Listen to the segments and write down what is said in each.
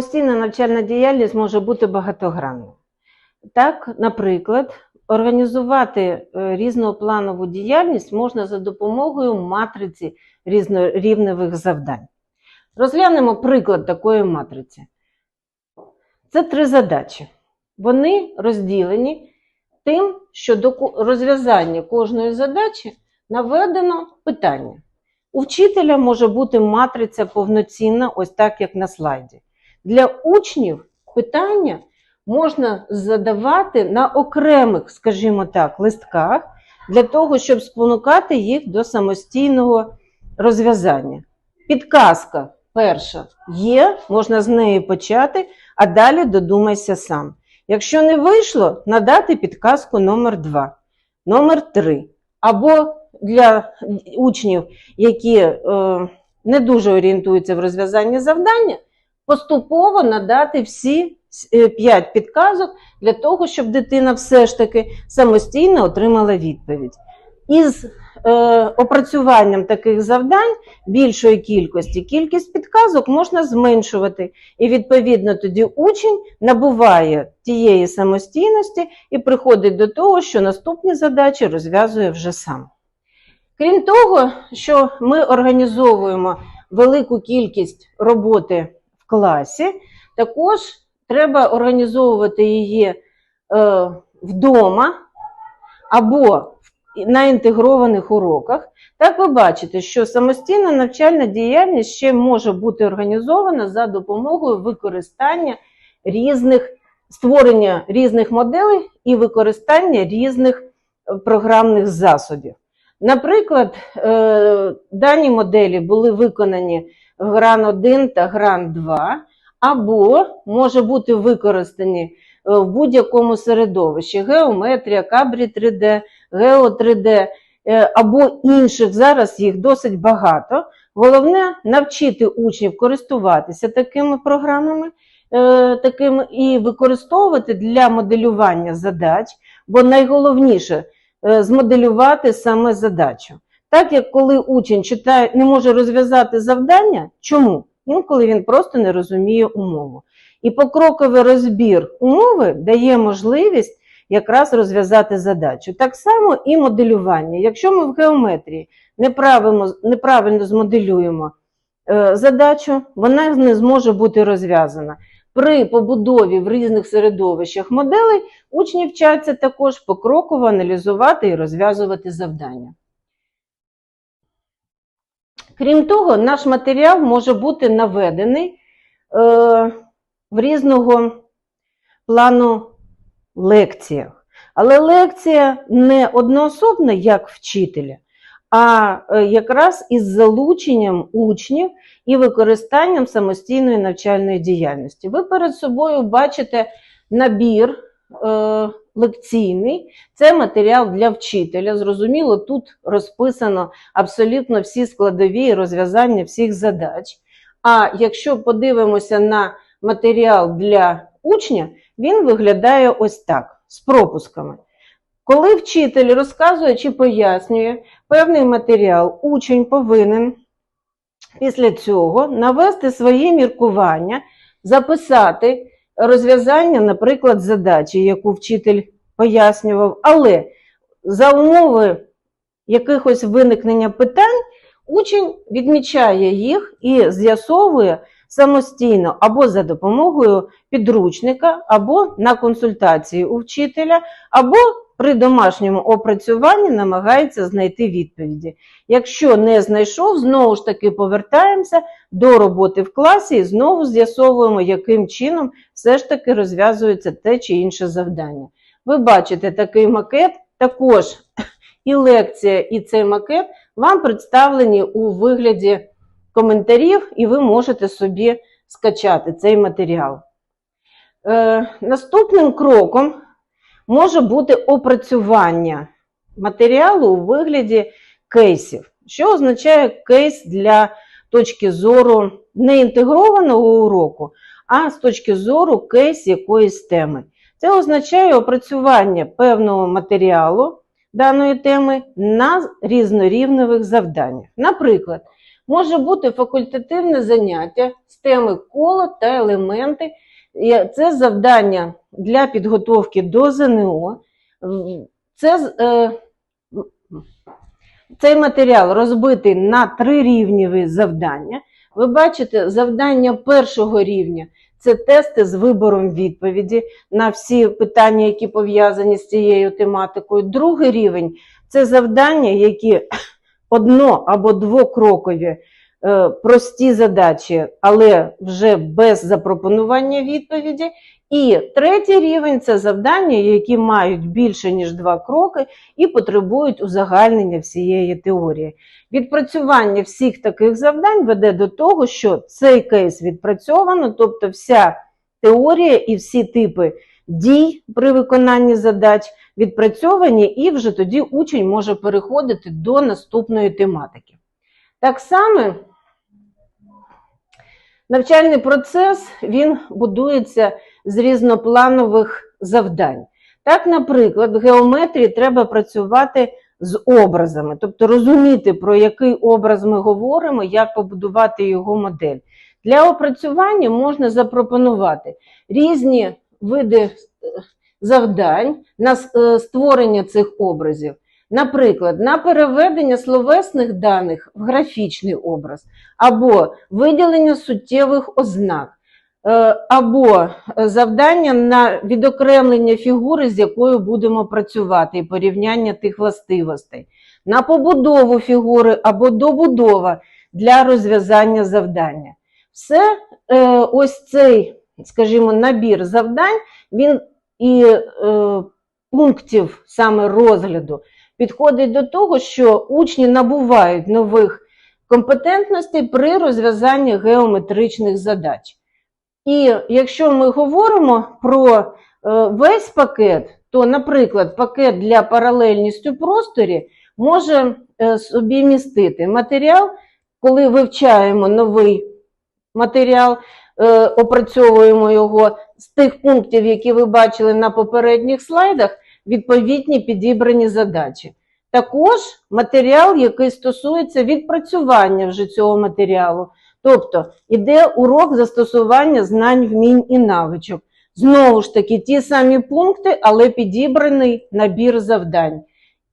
Самостійна навчальна діяльність може бути багатогранною. Так, наприклад, організувати е, різнопланову діяльність можна за допомогою матриці різнорівневих завдань. Розглянемо приклад такої матриці. Це три задачі. Вони розділені тим, що до розв'язання кожної задачі наведено питання. У вчителя може бути матриця повноцінна, ось так, як на слайді. Для учнів питання можна задавати на окремих, скажімо так, листках для того, щоб спонукати їх до самостійного розв'язання. Підказка перша є, можна з неї почати, а далі додумайся сам. Якщо не вийшло, надати підказку номер 2, номер 3. Або для учнів, які е, не дуже орієнтуються в розв'язанні завдання, поступово надати всі 5 підказок для того, щоб дитина все ж таки самостійно отримала відповідь. Із е, опрацюванням таких завдань більшої кількості кількість підказок можна зменшувати, і відповідно тоді учень набуває тієї самостійності і приходить до того, що наступні задачі розв'язує вже сам. Крім того, що ми організовуємо велику кількість роботи класі, також треба організовувати її е, вдома або на інтегрованих уроках. Так ви бачите, що самостійна навчальна діяльність ще може бути організована за допомогою використання різних створення різних моделей і використання різних е, програмних засобів. Наприклад, е, дані моделі були виконані Гран 1 та Гран 2, або може бути використані е, в будь-якому середовищі геометрія, кабрі 3D, гео 3D е, або інших. Зараз їх досить багато. Головне навчити учнів користуватися такими програмами е, такими, і використовувати для моделювання задач, бо найголовніше змоделювати саме задачу. Так як коли учень читає, не може розв'язати завдання, чому? Інколи він просто не розуміє умову. І покроковий розбір умови дає можливість якраз розв'язати задачу. Так само і моделювання. Якщо ми в геометрії неправильно, змоделюємо е, задачу, вона не зможе бути розв'язана. При побудові в різних середовищах моделей учні вчаться також покроково аналізувати і розв'язувати завдання. Крім того, наш матеріал може бути наведений е, в різного плану лекціях. Але лекція не одноособна, як вчителя, а е, якраз із залученням учнів і використанням самостійної навчальної діяльності. Ви перед собою бачите набір лекційний, це матеріал для вчителя. Зрозуміло, тут розписано абсолютно всі складові розв'язання всіх задач. А якщо подивимося на матеріал для учня, він виглядає ось так, з пропусками. Коли вчитель розказує чи пояснює певний матеріал, учень повинен після цього навести своє міркування, записати розв'язання, наприклад, задачі, яку вчитель пояснював, але за умови якихось виникнення питань, учень відмічає їх і з'ясовує самостійно або за допомогою підручника, або на консультації у вчителя, або при домашньому опрацюванні намагається знайти відповіді. Якщо не знайшов, знову ж таки повертаємося до роботи в класі і знову з'ясовуємо, яким чином все ж таки розв'язується те чи інше завдання. Ви бачите такий макет, також і лекція, і цей макет вам представлені у вигляді коментарів, і ви можете собі скачати цей матеріал. Е, наступним кроком може бути опрацювання матеріалу у вигляді кейсів. Що означає кейс для точки зору не інтегрованого уроку, а з точки зору кейс якоїсь теми. Це означає опрацювання певного матеріалу даної теми на різнорівневих завданнях. Наприклад, може бути факультативне заняття з теми коло та елементи. Це завдання для підготовки до ЗНО. Це, е, цей матеріал розбитий на трирівневі завдання. Ви бачите, завдання першого рівня це тести з вибором відповіді на всі питання, які пов'язані з цією тематикою. Другий рівень це завдання, які одно- або двокрокові прості задачі, але вже без запропонування відповіді. І третій рівень це завдання, які мають більше ніж два кроки і потребують узагальнення всієї теорії. Відпрацювання всіх таких завдань веде до того, що цей кейс відпрацьовано, тобто вся теорія і всі типи дій при виконанні задач відпрацьовані, і вже тоді учень може переходити до наступної тематики. Так само навчальний процес він будується з різнопланових завдань. Так, наприклад, в геометрії треба працювати з образами, тобто розуміти, про який образ ми говоримо, як побудувати його модель. Для опрацювання можна запропонувати різні види е, завдань на е, створення цих образів. Наприклад, на переведення словесних даних в графічний образ, або виділення суттєвих ознак, е, або завдання на відокремлення фігури, з якою будемо працювати, і порівняння тих властивостей, на побудову фігури або добудова для розв'язання завдання. Все е, ось цей, скажімо, набір завдань, він і е, пунктів саме розгляду підходить до того, що учні набувають нових компетентностей при розв'язанні геометричних задач. І якщо ми говоримо про е, весь пакет, то, наприклад, пакет для паралельності в просторі може е, собі містити матеріал, коли вивчаємо новий матеріал, е, опрацьовуємо його з тих пунктів, які ви бачили на попередніх слайдах, відповідні підібрані задачі. Також матеріал, який стосується відпрацювання вже цього матеріалу. Тобто іде урок застосування знань, вмінь і навичок. Знову ж таки, ті самі пункти, але підібраний набір завдань.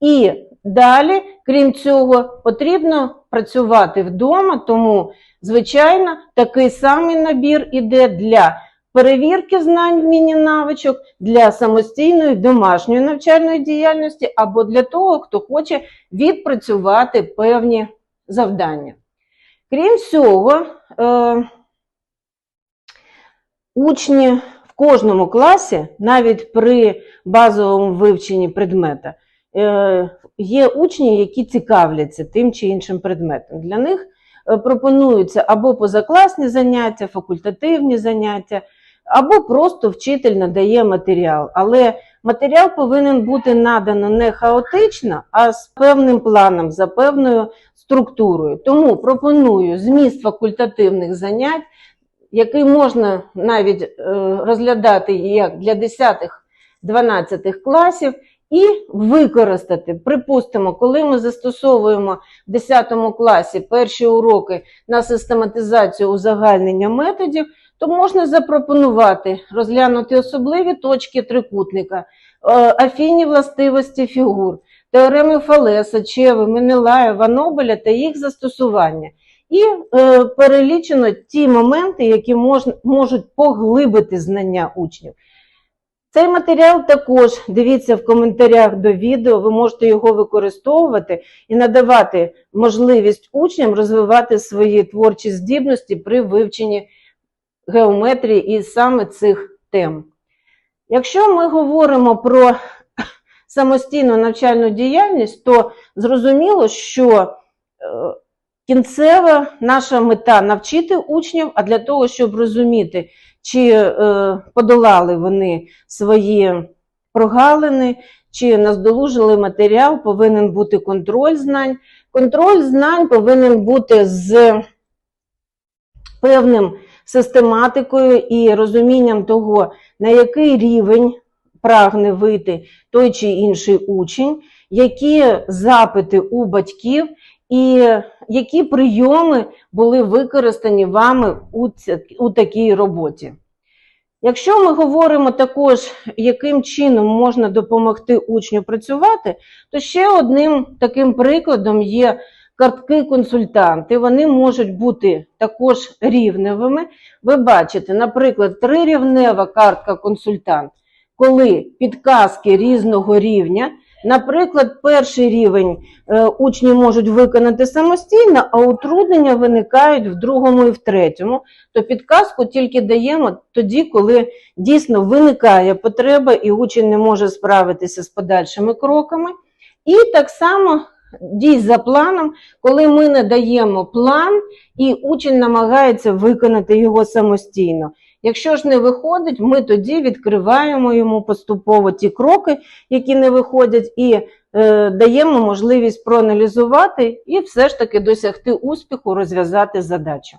І далі, крім цього, потрібно працювати вдома, тому, звичайно, такий самий набір іде для перевірки знань, вмінь і навичок, для самостійної домашньої навчальної діяльності або для того, хто хоче відпрацювати певні завдання. Крім цього, е, учні в кожному класі, навіть при базовому вивченні предмета, е, є учні, які цікавляться тим чи іншим предметом. Для них е, пропонуються або позакласні заняття, факультативні заняття, або просто вчитель надає матеріал. Але матеріал повинен бути надано не хаотично, а з певним планом, за певною структурою. Тому пропоную зміст факультативних занять, який можна навіть е, розглядати як для 10-12 класів, і використати. Припустимо, коли ми застосовуємо в 10 класі перші уроки на систематизацію узагальнення методів, то можна запропонувати розглянути особливі точки трикутника, е, афінні властивості фігур, теореми Фалеса, Чеви, Менелаєва, Нобеля та їх застосування. І е, перелічено ті моменти, які мож, можуть поглибити знання учнів. Цей матеріал також дивіться в коментарях до відео, ви можете його використовувати і надавати можливість учням розвивати свої творчі здібності при вивченні геометрії і саме цих тем. Якщо ми говоримо про самостійну навчальну діяльність, то зрозуміло, що е, кінцева наша мета навчити учнів, а для того, щоб розуміти, чи е, подолали вони свої прогалини, чи наздолужили матеріал, повинен бути контроль знань. Контроль знань повинен бути з певним систематикою і розумінням того, на який рівень прагне вийти той чи інший учень, які запити у батьків, і які прийоми були використані вами у, у такій роботі. Якщо ми говоримо також, яким чином можна допомогти учню працювати, то ще одним таким прикладом є картки-консультанти. Вони можуть бути також рівневими. Ви бачите, наприклад, трирівнева картка консультант, коли підказки різного рівня. Наприклад, перший рівень е, учні можуть виконати самостійно, а утруднення виникають в другому і в третьому. То підказку тільки даємо тоді, коли дійсно виникає потреба і учень не може справитися з подальшими кроками. І так само дій за планом, коли ми надаємо план, і учень намагається виконати його самостійно. Якщо ж не виходить, ми тоді відкриваємо йому поступово ті кроки, які не виходять, і е, даємо можливість проаналізувати і все ж таки досягти успіху, розв'язати задачу.